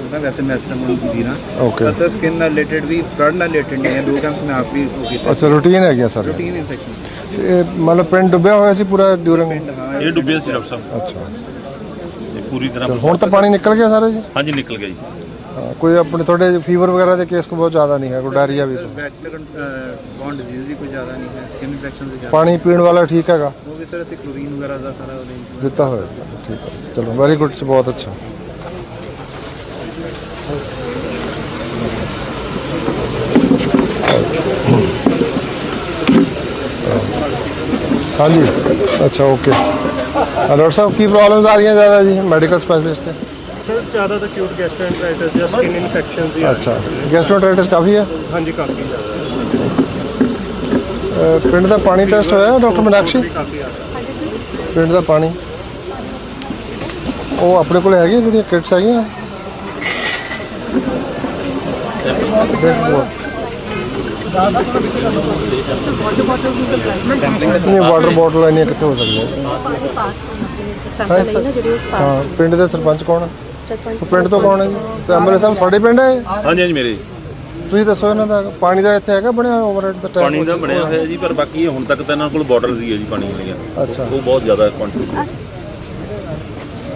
ਸਕਦਾ ਵੈਸੇ ਮੈਂ ਇਸ ਨੂੰ ਦੀ ਨਾ। ਓਕੇ ਤਾਂ ਸਕਿਨ ਨਾਲ ਰਿਲੇਟਡ ਵੀ ਫਲੱਡ ਨਾਲ ਰਿਲੇਟਡ ਨਹੀਂ ਹੈ ਦੋ ਕੈਂਪਸ ਮੈਂ ਆਪ ਵੀ ਉਹ ਕੀਤਾ। ਅੱਛਾ ਰੂਟੀਨ ਹੈਗੀ ਆ ਸਰ ਰੂਟੀਨ ਇਨਫੈਕਸ਼ਨ ਤੇ ਮਤਲਬ ਪਿੰਡ ਡੁੱਬਿਆ ਹੋਇਆ ਸੀ ਪੂਰਾ ਡਿਊਰਿੰਗ ਹਾਂ ਇਹ ਡੁੱਬਿਆ ਸੀ ਡਾਕਟਰ ਸਾਹਿਬ। ਅੱਛਾ। ਇਹ ਪੂਰੀ ਤਰ੍ਹਾਂ ਚਲੋ ਹੁਣ ਤਾਂ ਪਾਣੀ ਨਿਕਲ ਗਿਆ ਸਾਰੇ ਜੀ? ਹਾਂਜੀ ਨਿਕਲ ਗਿਆ ਜੀ। ਹਾਂ, ਕੋਈ ਆਪਣੇ ਤੁਹਾਡੇ ਫੀਵਰ ਵਗੈਰਾ ਦੇ ਕੇਸ ਕੋ ਬਹੁਤ ਜ਼ਿਆਦਾ ਨਹੀਂ ਹੈ ਕੋਈ ਡਾਇਰੀਆ ਵੀ ਵੈਕਟਰ ਬੌਨ ਡਿਜ਼ੀਜ਼ ਵੀ ਕੋਈ ਜ਼ਿਆਦਾ ਨਹੀਂ ਹੈ ਸਕਿਨ ਇਨਫੈਕਸ਼ਨ ਵੀ ਜ਼ਿਆਦਾ। ਪਾਣੀ ਪੀਣ ਵਾਲਾ ਠੀਕ ਹੈਗਾ? ਉਹ ਵੀ ਸਰ ਅਸੀਂ ਕਲੋਰੀਨ ਵਗੈਰਾ ਦਾ ਸਾਰਾ ਉਹਦੇ ਦਿੱਤਾ ਹੋਇਆ ਜੀ। ਠੀਕ ਹੈ। ਚਲੋ ਵੈਰੀ ਗੁੱਡ ਬਹੁਤ ਅੱਛਾ। ਹਾਂਜੀ ਅੱਛਾ ਓਕੇ ਡਾਕਟਰ ਸਾਹਿਬ ਕੀ ਪ੍ਰੋਬਲਮਸ ਆ ਰਹੀਆਂ ਜ਼ਿਆਦਾ ਜੀ ਮੈਡੀਕਲ ਸਪੈਸ਼ਲਿਸਟ ਤੇ ਸਰ ਜ਼ਿਆਦਾ ਤਾਂ ਕਿਊਟ ਗੈਸਟ੍ਰੋਐਂਟਰਾਈਟਿਸ ਜਾਂ ਸਕਿਨ ਇਨਫੈਕਸ਼ਨਸ ਹੀ ਆ ਅੱਛਾ ਗੈਸਟ੍ਰੋਟਰਾਈਟਿਸ ਕਾਫੀ ਹੈ ਹਾਂਜੀ ਕਾਫੀ ਜ਼ਿਆਦਾ ਅਹ ਪਿੰਡ ਦਾ ਪਾਣੀ ਟੈਸਟ ਹੋਇਆ ਡਾਕਟਰ ਮਨਾਕਸ਼ੀ ਕਾਫੀ ਆ ਪਿੰਡ ਦਾ ਪਾਣੀ ਉਹ ਆਪਣੇ ਕੋਲ ਹੈਗੀਆਂ ਜਿਹੜੀਆਂ ਕਿਟਸ ਹੈਗੀਆਂ ਨਹੀਂ ਵਾਟਰ ਬੋਟਲ ਇੰਨੀਆਂ ਕਿੱਥੇ ਹੋ ਸਕਦੀਆਂ ਹਾਂ। ਪਿੰਡ ਦੇ ਸਰਪੰਚ ਕੌਣ ਹੈ ਪਿੰਡ ਤੋਂ ਕੌਣ ਹੈ ਜੀ? ਤੇ ਐਮਐਲਏ ਸਾਹਿਬ ਤੁਹਾਡੇ ਪਿੰਡ ਹੈ? ਹਾਂਜੀ ਹਾਂਜੀ ਮੇਰੇ। ਤੁਸੀਂ ਦੱਸੋ ਇਹਨਾਂ ਦਾ ਪਾਣੀ ਦਾ ਇੱਥੇ ਹੈਗਾ ਬਣਿਆ ਓਵਰਹੈਡ ਦਾ ਟੈਂਕ ਪਾਣੀ ਦਾ ਬਣਿਆ ਹੋਇਆ ਜੀ ਪਰ ਬਾਕੀ ਹੁਣ ਤੱਕ ਤਾਂ ਇਹਨਾਂ ਕੋਲ ਬਾਟਲ ਹੀ ਹੈ ਜੀ ਪਾਣੀ ਵਾਲੀਆਂ। ਅੱਛਾ। ਉਹ ਬਹੁਤ ਜ਼ਿਆਦਾ ਕੁਆਂਟੀਟੀ